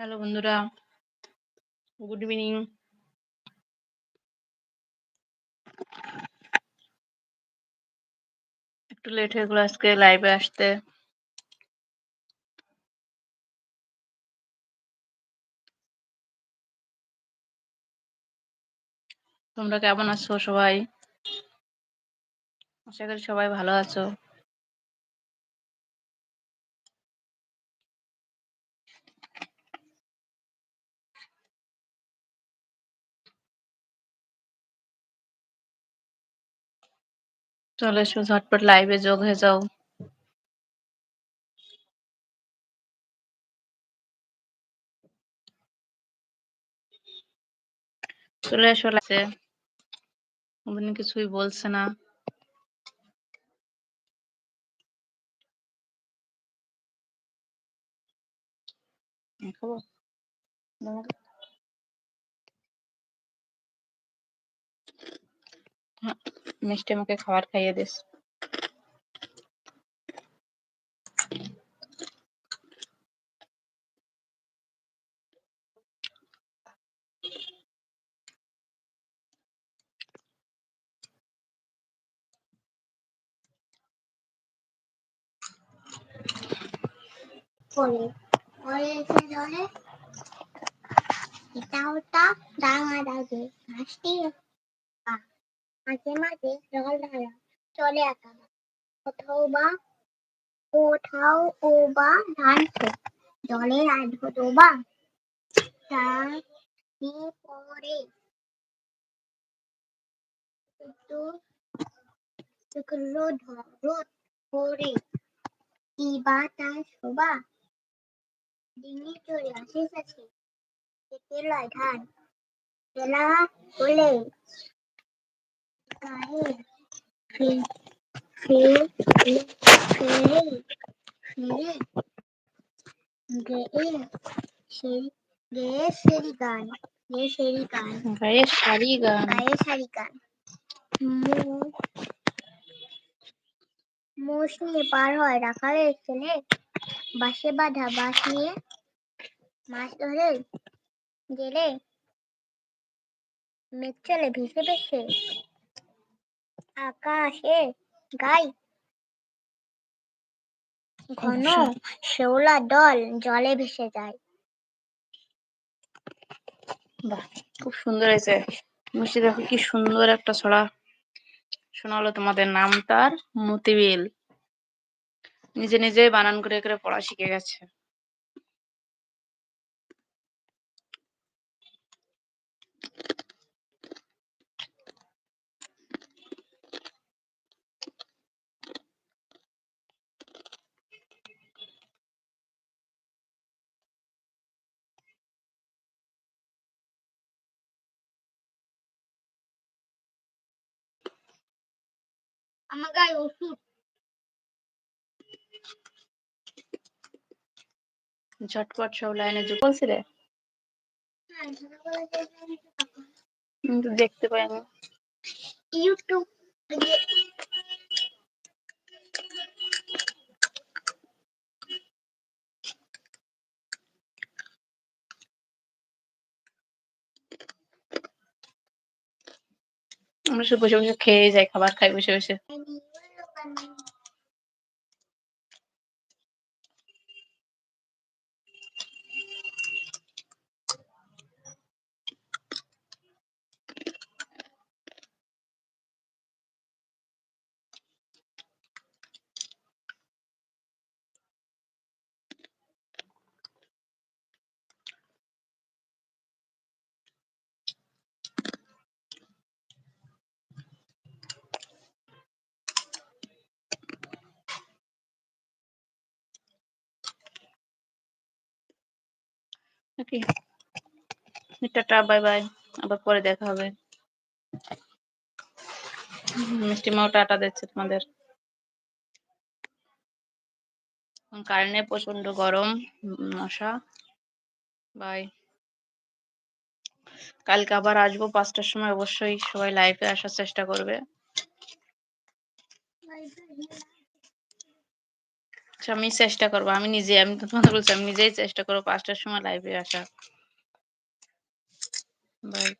Hello বন্ধুরা। Good evening. একটু late হয়ে গেলো আজকে লাইভে আসতে। তোমরা কেমন আছো সবাই? আশা করি সবাই ভালো আছো। চলে এসো ঝটপট লাইভে যোগ হয়ে যাও চলে এসো লাইভে উনি কিছুই বলছে না খাব হ্যাঁ, মিষ্টি আমাকে খাবার খাইয়ে দিস পরে পরে এসে জলে এটা ওটা ডাঙা ডাকে ঘাসটি মাঝে মাঝে জল ধারা চলে একা কোথাও বা, কোথাও ও বা ধানছে জলের আধো ডোবা পরে? শুকনো রোদ করে কি বা তার শোভা? দিনে চলে পেটে লয় ধান, বেলা হলে গায়ে মোষ নিয়ে পার হয় রাখালের ছেলে বাঁশে বাঁধা বাঁশ নিয়ে মাছ ধরে গেলে মেঘ চলে, ভেসে ভেসে। আকাশে গাই ঘন শেওলা দল জলে ভেসে যায়। বাহ, খুব সুন্দর হয়েছে। মিষ্টি দেখো কি সুন্দর একটা ছড়া শোনালো তোমাদের। নাম তার মতিবিল। নিজে নিজে বানান করে করে পড়া শিখে গেছে। আমার গায়ে ওষুধ। ঝটপট সব লাইনে যোগ বলছি রে। কিন্তু দেখতে পাইনি ইউটিউব আমরা শুধু বসে বসে খেয়ে যাই খাবার খাই বসে বসে। Okay tata, bye bye. আবার পরে দেখা হবে। মিষ্টি মাও টাটা দিচ্ছে তোমাদের। কারেন্টে প্রচণ্ড গরম মশা বাই। কালকে আবার আসব পাঁচটার সময়, অবশ্যই সবাই লাইভে আসার চেষ্টা করবে। আমি চেষ্টা করব। আমি নিজে, আমি তো তোমাদের বলছি, আমি নিজেই চেষ্টা করব পাঁচটার সময় লাইভে আসার। বাই।